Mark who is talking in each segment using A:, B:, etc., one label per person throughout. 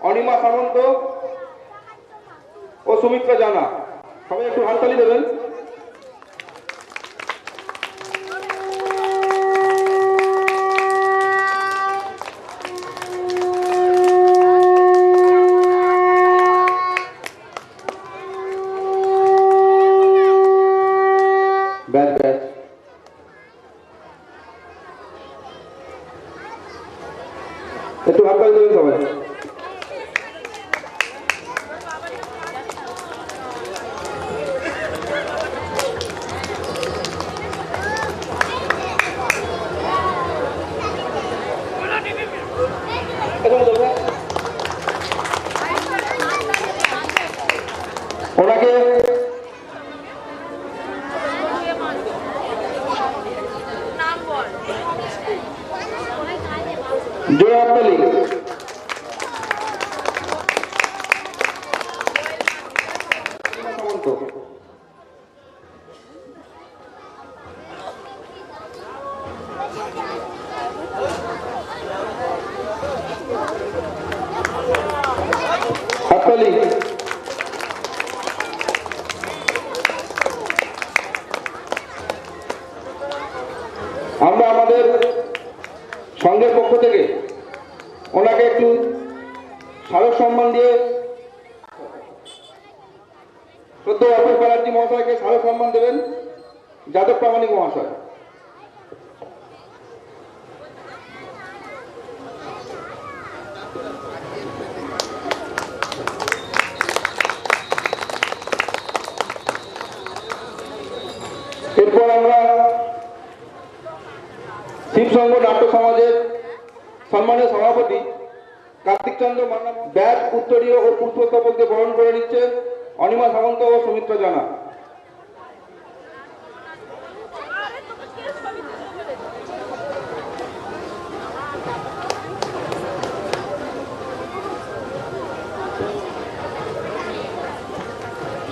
A: অনিমা সামন্ত ও সুমিত্রা জানা। সবাই একটু হাততালি দেবেন। আমরা আমাদের সংঘের পক্ষ থেকে ওনাকে একটু স্মারক সম্মান দিয়ে সদ্য অশোক ব্যানার্জি মহাশয়কে স্মারক সম্মান দেবেন যাদব প্রামাণিক মহাশয়। এরপর আমরা শিবসংঘ নাট্য সমাজের সম্মানীয় সভাপতি কার্তিক চন্দ্র ব্যাগ উত্তরীয় ও পুষ্পস্তবককে বরণ করে নিচ্ছে অনিমা সামন্ত ও সুমিত্র জানা।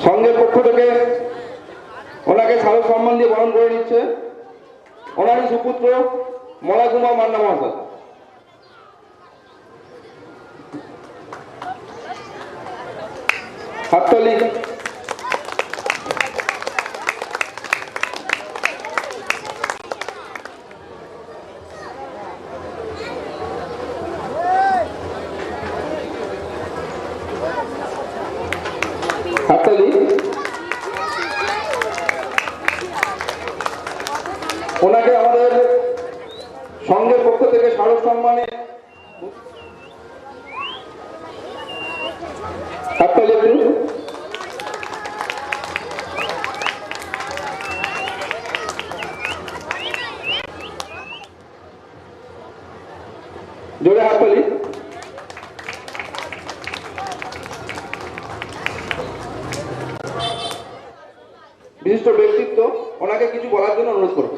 A: সংঘের পক্ষ থেকে ওনাকে স্মারক সম্মান দিয়ে বরণ করে নিচ্ছে। ওনারই সুপুত্র মলা কুমার মান্না মহাশয়। হাততালি হাততালি ওনাকে আমাদের পক্ষ থেকে জোরে হাততালি বিশিষ্ট ব্যক্তিত্ব, ওনাকে কিছু বলার জন্য অনুরোধ করব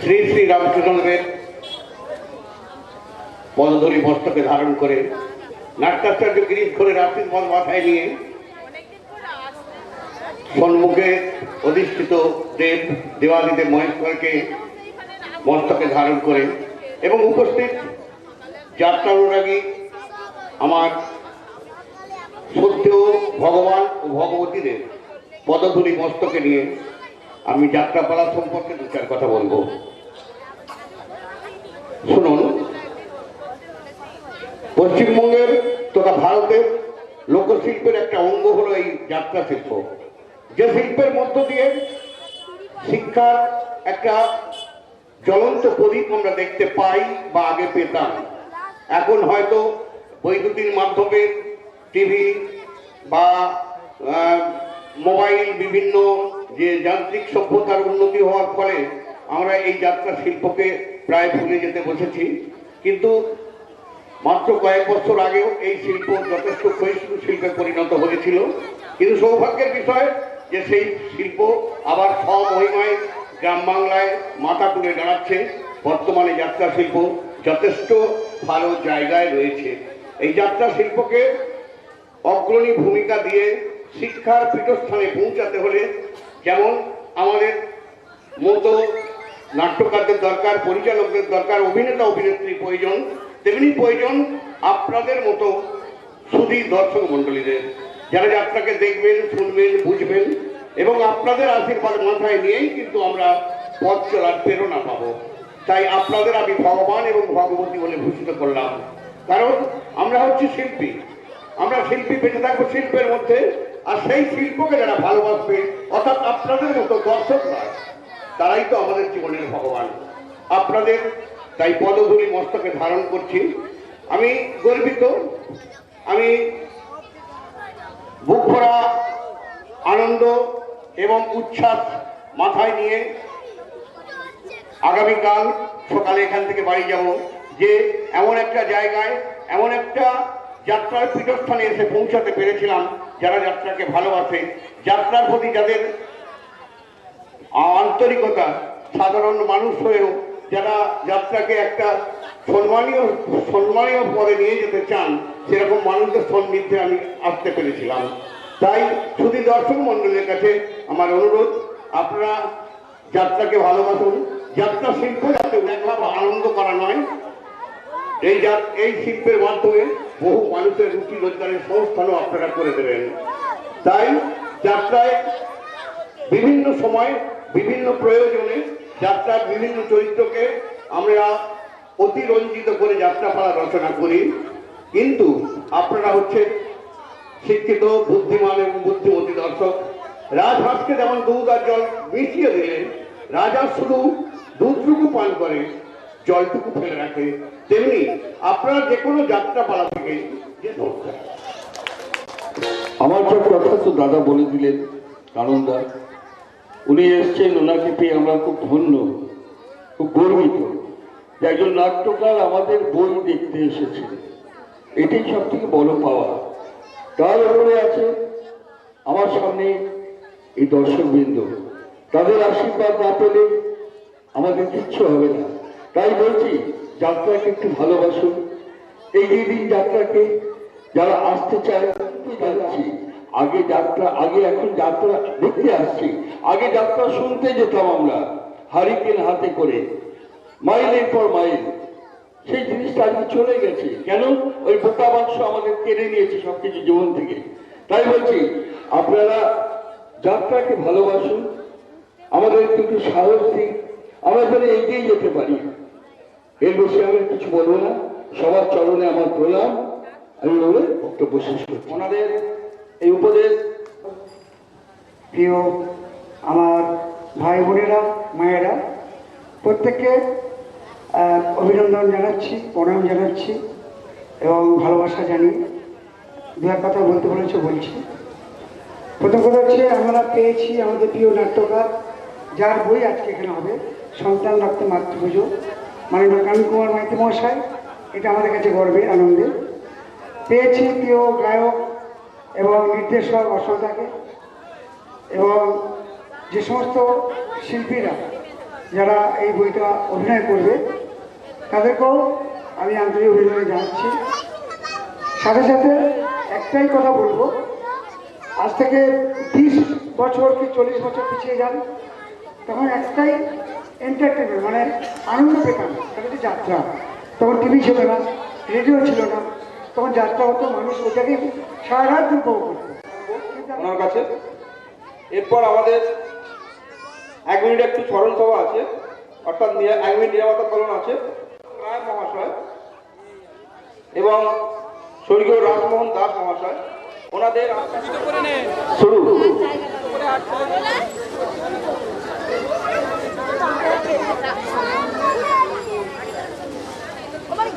B: শ্রী শ্রী রামকৃষ্ণদেবের পদধরি মস্তকে ধারণ করে নাট্যাচার্য গিরিশ করে রাত্রিপদ মাথায় নিয়ে সম্মুখে অধিষ্ঠিত দেব দেওয়াদিদেব মহেশ্বরকে মস্তকে ধারণ করে এবং উপস্থিত যাত্রা অনুরাগী আমার সত্যেও ভগবান ও ভগবতীদের পদধূলি মস্তকে নিয়ে আমি যাত্রাপালা সম্পর্কে দু চার কথা বলব। শুনুন। পশ্চিমবঙ্গের তথা ভারতের লোকশিল্পের একটা অঙ্গ হলো এই যাত্রা শিল্প। যে শিল্পের মধ্য দিয়ে শিক্ষার একটা জ্বলন্ত প্রদীপ আমরা দেখতে পাই বা আগে পেতাম। এখন হয়তো বৈদ্যুতিন মাধ্যমে টিভি বা মোবাইল বিভিন্ন যে যান্ত্রিক সভ্যতার উন্নতি হওয়ার ফলে আমরা এই যাত্রা শিল্পকে প্রায় ভুলে যেতে বসেছি। কিন্তু মাত্র কয়েক বছর আগেও এই শিল্প যথেষ্ট ক্ষয়িষ্ণু শিল্পে পরিণত হয়েছিল। কিন্তু সৌভাগ্যের বিষয় যে সেই শিল্প আবার স্বমহিমায় গ্রাম বাংলায় মাথা তুলে দাঁড়াচ্ছে বর্তমানে যাত্রা শিল্প যথেষ্ট ভালো জায়গায় রয়েছে। এই যাত্রা শিল্পকে অগ্রণী ভূমিকা দিয়ে শিক্ষার পীঠস্থানে পৌঁছাতে হলে যেমন আমাদের মতো নাট্যকারদের দরকার, পরিচালকদের দরকার, অভিনেতা অভিনেত্রী প্রয়োজন, তেমনি প্রয়োজন আপনাদের মতো শুধু দর্শক মণ্ডলীদের। যারা যাত্রাকে দেখবেন, শুনবেন, বুঝবেন এবং আপনাদের আশীর্বাদ মাথায় নিয়েই কিন্তু আমরা পথ চলার প্রেরণা পাবো। তাই আপনাদের আমি ভগবান এবং ভগবতী বলে ভূষিত করলাম। কারণ আমরা হচ্ছে শিল্পী। আমরা শিল্পী বেঁচে থাকব শিল্পের মধ্যে, আর সেই শিল্পকে যারা ভালোবাসবে, অর্থাৎ আপনাদের মতো দর্শকরা তারাই তো আমাদের জীবনের ভগবান। আপনাদের, তাই পদধূলি মস্তকে ধারণ করছি। আমি গর্বিত। আমি বুক ভরা আনন্দ এবং উচ্ছ্বাস মাথায় নিয়ে আগামীকাল সকালে এখান থেকে বাড়ি যাব, যে এমন একটা জায়গায়, এমন একটা যাত্রার পীঠস্থানে এসে পৌঁছাতে পেরেছিলাম যারা যাত্রাকে ভালোবাসে। যাত্রার প্রতি যাদের আন্তরিকতা, সাধারণ মানুষ হয়েও যারা যাত্রাকে একটা সম্মানীয় সম্মানীয় পদে নিয়ে যেতে চান, সেরকম মানুষদের সন্নিধ্যে আমি আসতে পেরেছিলাম। তাই শুধু দর্শক মণ্ডলের কাছে আমার অনুরোধ, আপনারা যাত্রাকে ভালোবাসুন। যাত্রা শিল্প যাতে দেখা বা আনন্দ করা নয়, এই এই শিল্পের মাধ্যমে বহু মানুষের রুটি রোজগারের সংস্থানও আপনারা করে দেবেন। তাই যাত্রায় বিভিন্ন সময়, বিভিন্ন প্রয়োজনে যাত্রার বিভিন্ন চরিত্রকে আমরা অতিরঞ্জিত করে যাত্রাপালা রচনা করি। কিন্তু আপনারা হচ্ছে শিক্ষিত, বুদ্ধিমান এবং বুদ্ধিমতী দর্শক, রাজহাঁসকে যেমন দুধ আর জল মিশিয়ে দিলে রাজা শুধু দুধটুকু পান করে, জলটুকু ফেলে রাখে, তেমনি আপনারা যে কোনো যাত্রাপালা থেকে যে
C: আমার সব কথা তো দাদা বলে দিলেন কারণদা উনি এসছেন, ওনাকে পেয়ে আমরা খুব ধন্য, খুব গর্বিত। যে একজন নাট্যকার আমাদের বই দেখতে এসেছে এটাই সব থেকে বড় পাওয়া। তার উপরে আছে। আমার সামনে এই দর্শকবৃন্দ, তাদের আশীর্বাদ না পেলে আমাদের কিচ্ছু হবে না। তাই বলছি যাত্রাকে একটু ভালোবাসুন। এগিয়ে দিন যাত্রাকে যারা আসতে চায় যাচ্ছি আগে যাত্রা আগে এখন যাত্রা দেখতে আসছি। আগে যাত্রা শুনতে যেতাম আমরা, হারিকেন হাতে করে, মাইলের পর মাইল। সেই জিনিসটা আজকে চলে গেছে। কেন? ওই বোকা বাক্স আমাদের কেড়ে নিয়েছে সবকিছু জীবন থেকে। তাই বলছি, আপনারা যাত্রাকে ভালোবাসুন, আমাদের কিন্তু সাহস দিন আমরা যেন এগিয়ে যেতে পারি। এর বেশি আমি কিছু বলব না। সবার চরণে আমার প্রণাম। আমি বলে বক্তব্য শেষ করছি।
A: ওনাদের এই উপদেশ,
D: প্রিয় আমার ভাই বোনেরা, মায়েরা, প্রত্যেককে অভিনন্দন জানাচ্ছি, প্রণাম জানাচ্ছি এবং ভালোবাসা জানি দু এক কথা বলতে বলেছে, বলছি। প্রথম কথা হচ্ছে, আমরা পেয়েছি আমাদের প্রিয় নাট্যকার, যার বই আজকে এখানে হবে, সন্তান রক্তে মাতৃপুজো মাননীয় কানন কুমার মাইতি মহাশয়, এটা আমাদের কাছে গর্বের আনন্দে। পেয়েছি প্রিয় গায়ক এবং নির্দেশক অসদাকে এবং যে সমস্ত শিল্পীরা যারা এই বইটা অভিনয় করবে তাদেরকেও আমি আন্তরিক অভিনন্দন জানাচ্ছি সাথে সাথে একটাই কথা বলব, আজ থেকে বিশ বছর কি চল্লিশ বছর পিছিয়ে যান, তখন একটাই এন্টারটেনমেন্ট মানে আনন্দ পেতাম, সেটা যাত্রা। তখন টিভি ছিল না রেডিও ছিল না, তখন যাত্রা হতো, মানুষ ওটাকে সারা রাত উপভোগ করতো।
A: ওনার কাছে। এরপর আমাদের এক মিনিট একটু স্মরণ সভা আছে, অর্থাৎ এক মিনিট নিরাপত্তা পালন আছে। নাগ মহাশয় এবং স্বর্গীয় রাজমোহন দাস মহাশয় ওনাদের শুরু। আমার